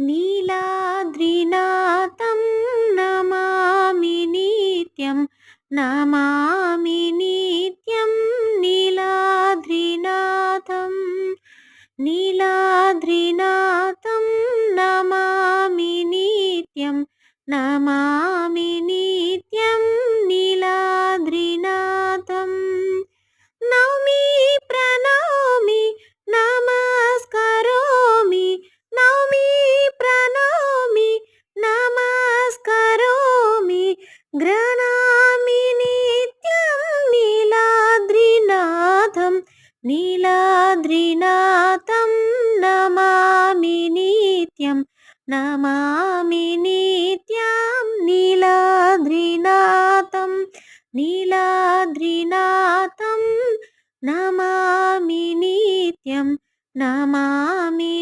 నీలాద్రినాథం నమామి నిత్యం నమామి నిత్యం నీలాద్రినాథం నీలాద్రినాథం నమామి నిత్యం నమామి నిత్యం గ్రనామి నిత్యం నీలాద్రినాథం నీలాద్రినాథం నమామి నిత్యం నమామి నిత్యం నీలాద్రినాథం నీలాద్రినాథం నమామి నిత్యం నమామి